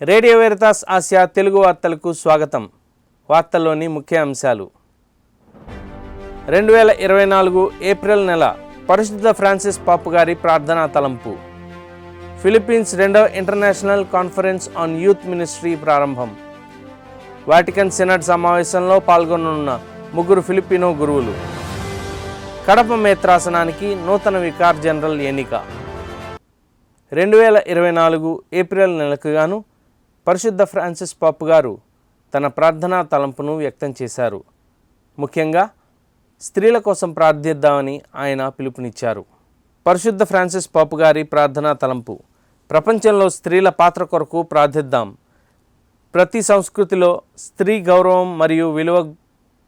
Radio Veritas Asia Telugu వార్తలకు స్వాగతం. వార్తల్లోని ముఖ్య అంశాలు. రెండు వేల ఇరవై నాలుగు ఏప్రిల్ నెల పరిశుద్ధ ఫ్రాన్సిస్ పాపు గారి ప్రార్థనా తలంపు. ఫిలిప్పీన్స్ రెండవ international conference on youth ministry ప్రారంభం. వాటికన్ సెనట్ సమావేశంలో పాల్గొననున్న ముగ్గురు ఫిలిపినో గురువులు. కడప మేత్రాసనానికి నూతన వికార్ జనరల్ ఎన్నిక. రెండు వేల ఇరవై నాలుగు ఏప్రిల్ నెలకు గాను పరిశుద్ధ ఫ్రాన్సిస్ పాప్ గారు తన ప్రార్థనా తలంపును వ్యక్తం చేశారు. ముఖ్యంగా స్త్రీల కోసం ప్రార్థిద్దామని ఆయన పిలుపునిచ్చారు. పరిశుద్ధ ఫ్రాన్సిస్ పాపు గారి ప్రార్థనా తలంపు ప్రపంచంలో స్త్రీల పాత్ర కొరకు ప్రార్థిద్దాం. ప్రతి సంస్కృతిలో స్త్రీ గౌరవం మరియు విలువ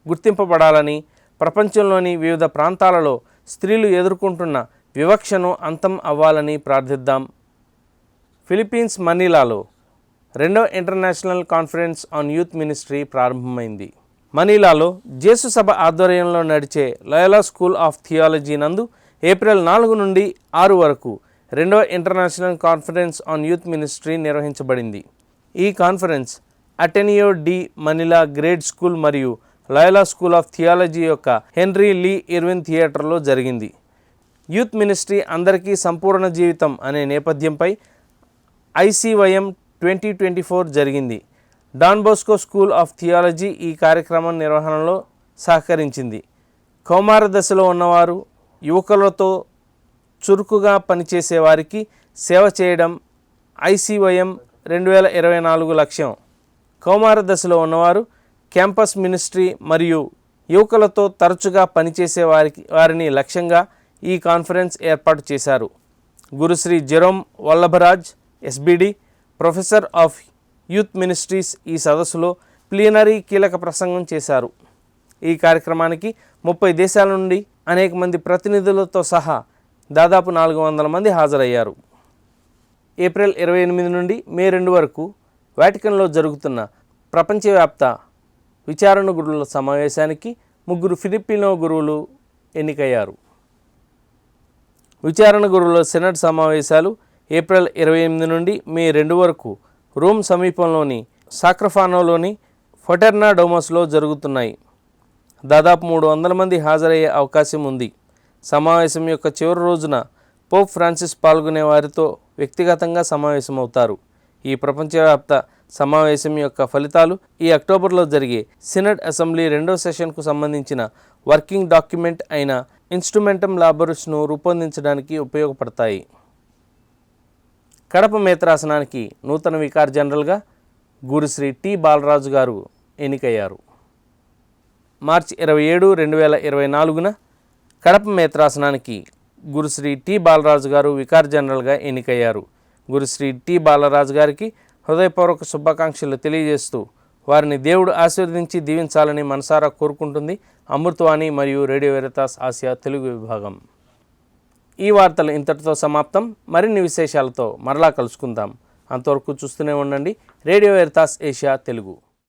గుర్తింపబడాలని ప్రపంచంలోని వివిధ ప్రాంతాలలో స్త్రీలు ఎదుర్కొంటున్న వివక్షను అంతం అవ్వాలని ప్రార్థిద్దాం. ఫిలిప్పీన్స్ మనీలాలో రెండవ international conference on youth ministry ప్రారంభమైంది. మనీలాలో జేసు సభ ఆధ్వర్యంలో నడిచే లయలా స్కూల్ ఆఫ్ థియాలజీ నందు ఏప్రిల్ నాలుగు నుండి ఆరు వరకు రెండవ international conference on youth ministry నిర్వహించబడింది. ఈ conference Ateneo de Manila grade school మరియు లయలా స్కూల్ ఆఫ్ థియాలజీ యొక్క హెన్రీ లీ ఇర్విన్ థియేటర్లో జరిగింది. యూత్ మినిస్ట్రీ అందరికీ సంపూర్ణ జీవితం అనే నేపథ్యంపై ఐసీవైఎం ట్వంటీ ట్వంటీ ఫోర్ జరిగింది. Don Bosco school of theology ఈ కార్యక్రమం నిర్వహణలో సహకరించింది. కౌమార దశలో ఉన్నవారు యువకులతో చురుకుగా పనిచేసే వారికి సేవ చేయడం ఐసీవైఎం రెండు వేల ఇరవై నాలుగు లక్ష్యం. కౌమార దశలో ఉన్నవారు క్యాంపస్ మినిస్ట్రీ మరియు యువకులతో తరచుగా పనిచేసే వారికి వారిని లక్ష్యంగా ఈ కాన్ఫరెన్స్ ఏర్పాటు చేశారు. Gurushri Jerome Vallabharaj SBD professor of youth ministries ఈ సదస్సులో ప్లీనరీ కీలక ప్రసంగం చేశారు. ఈ కార్యక్రమానికి ముప్పై దేశాల నుండి అనేక మంది ప్రతినిధులతో సహా దాదాపు నాలుగు వందల మంది హాజరయ్యారు. ఏప్రిల్ ఇరవై ఎనిమిది నుండి మే రెండు వరకు వాటికన్లో జరుగుతున్న ప్రపంచవ్యాప్త విచారణ గురువుల సమావేశానికి ముగ్గురు ఫిలిపినో గురువులు ఎన్నికయ్యారు. విచారణ గురువుల సెనట్ సమావేశాలు ఏప్రిల్ ఇరవై ఎనిమిది నుండి మే రెండు వరకు రోమ్ సమీపంలోని సాక్రఫానోలోని ఫొటెర్నా డోమస్లో జరుగుతున్నాయి. దాదాపు మూడు వందల మంది హాజరయ్యే అవకాశం ఉంది. సమావేశం యొక్క చివరి రోజున పోప్ ఫ్రాన్సిస్ పాల్గొనే వారితో వ్యక్తిగతంగా సమావేశమవుతారు. ఈ ప్రపంచవ్యాప్త సమావేశం యొక్క ఫలితాలు ఈ అక్టోబర్లో జరిగే సినడ్ అసెంబ్లీ రెండో సెషన్కు సంబంధించిన వర్కింగ్ డాక్యుమెంట్ అయిన ఇన్స్ట్రుమెంటం లాబరుస్ను రూపొందించడానికి ఉపయోగపడతాయి. కడప మేత్రాసనానికి నూతన వికార్ జనరల్గా గురుశ్రీ టి బాలరాజు గారు ఎన్నికయ్యారు. మార్చి ఇరవై ఏడు రెండు వేల ఇరవై నాలుగున కడప మేత్రాసనానికి గురుశ్రీ టి బాలరాజు గారు వికార్ జనరల్గా ఎన్నికయ్యారు. గురుశ్రీ టి బాలరాజు గారికి హృదయపూర్వక శుభాకాంక్షలు తెలియజేస్తూ వారిని దేవుడు ఆశీర్వదించి దీవించాలని మనసారా కోరుకుంటుంది. అమృతవాణి మరియు రేడియో వెరతాస్ ఆసియా తెలుగు విభాగం. ఈ వార్తలు ఇంతటితో సమాప్తం. మరిన్ని విశేషాలతో మరలా కలుసుకుందాం. అంతవరకు చూస్తూనే ఉండండి. Radio Veritas Asia Telugu.